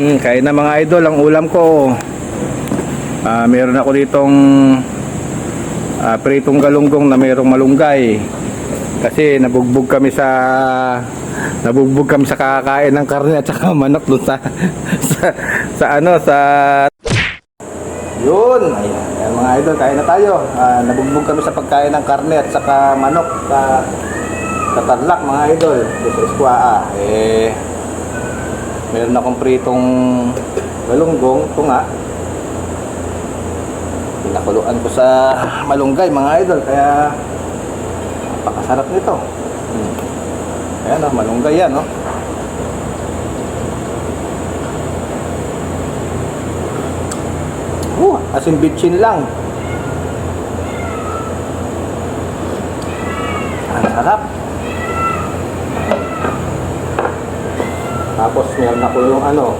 Hmm, kain na mga idol, ang ulam ko. Ah, meron ako ditong ah, pritong galunggong na mayroong malunggay. Kasi nabugbog kami sa nabugbog kami sa kakain ng karne at saka manok doon sa, sa sa ano sa yun, ayan, mga idol, kain na tayo. Ah, nabugbog kami sa pagkain ng karne at saka manok sa sa Tarlac mga idol, sa Esquaa. Eh, meron akong pritong galunggong, ito nga. Pinakuluan ko sa malunggay mga idol, kaya napakasarap nito. Hmm. Ayan o, malunggay yan o. Uh, asin bitchin lang. Ang sarap. Tapos meron ako yung ano.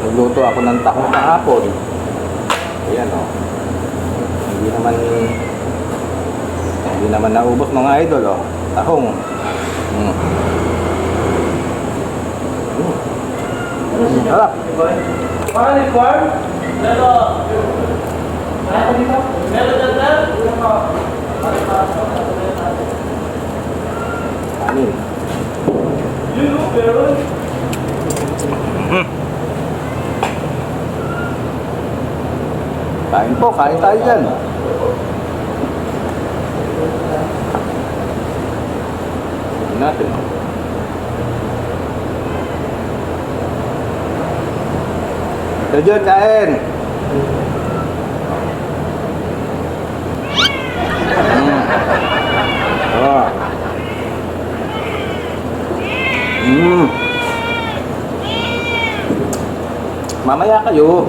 Nagluto ako ng tahong kahapon. Ayan o. Hindi naman hindi naman naubos mga idol o. Tahong. Mm. Mm. Sarap. Pangalan ni. Ano dito? Meron na na? Kanin. Yun o, meron. Kain po, kain tayo dyan. Natin. Dyan, kain. Mm. Oh. Mm. Mamaya kayo.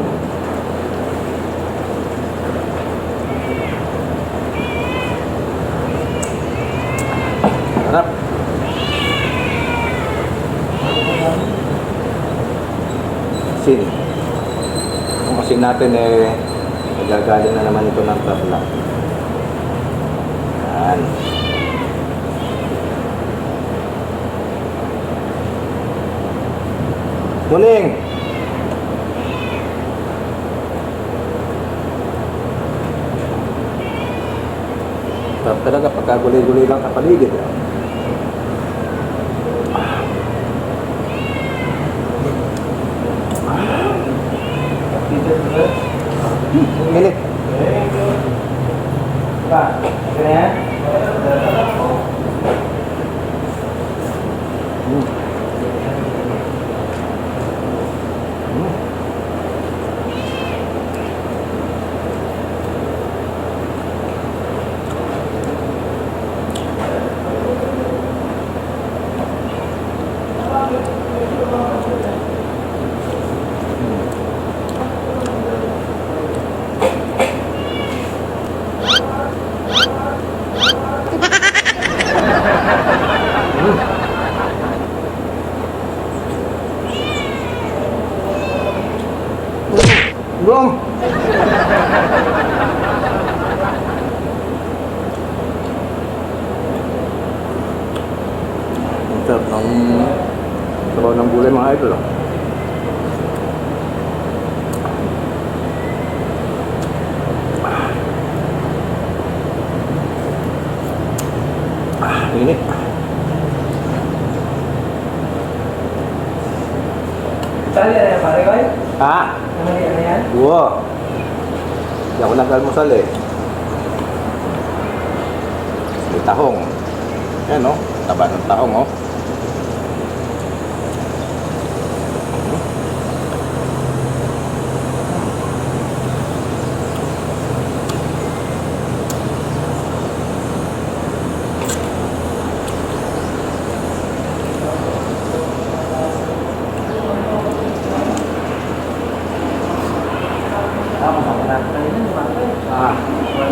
Sin. Ang asin natin eh, nagagaling na naman ito ng tabla. Yan. Muning! Sarap talaga pagka gulay-gulay lang sa paligid. eh. Minit. Pa, ganyan? Hmm. Hmm. Brom! Ang sarap ng sabaw ng gulay mga idol. ah. Ah, init. Sali na yan, pare ko? Ha? Ano yan? Ano yan? Wow. Hindi ako nag-almusal eh. May tahong. Yan oh. Taba ng tahong oh. Ah.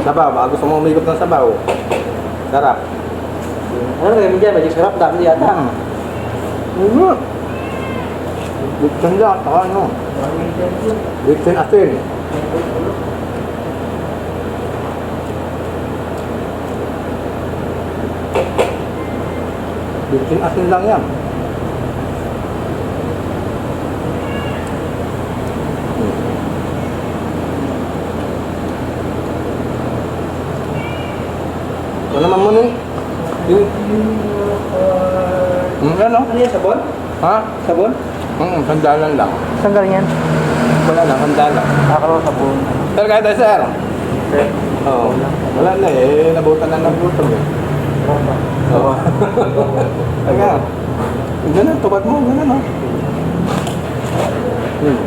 Sabaw. Baka gusto mo umigop ng sabaw. Sarap. Ano kayo dyan? Magic sarap, dami yata. Hmm. Mm. Bitsin lang. Saka ano. Bitsin asin. Bitsin asin lang yan. Niya? Sabon? Ha? Sabon? Hmm, sandalan lang. Saan galing yan? Wala lang, sandalan. Nakakalaw sabon. Sir, kaya tayo, sir. Oo. Wala na eh. Nabutan na ng gutom eh. Oo. Teka. Ganun, tubat mo. Ganun, oh. Hmm.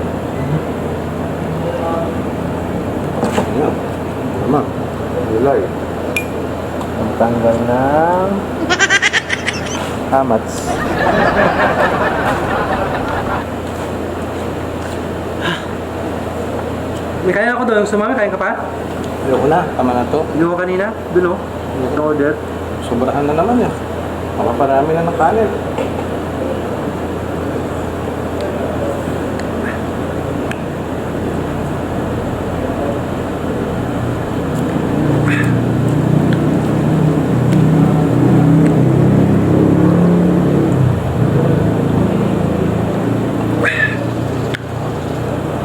Ayan. Tama. Gulay. Ang tanggal ng... Hamats. May kaya ako doon. Sumami, kaya ka pa? Ayoko na. Tama na to. Hindi ko kanina. Doon o. order Sobrahan na naman yan. Makaparami na ng kanin.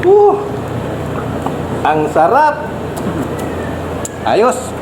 Uh, ang sarap! Ayos!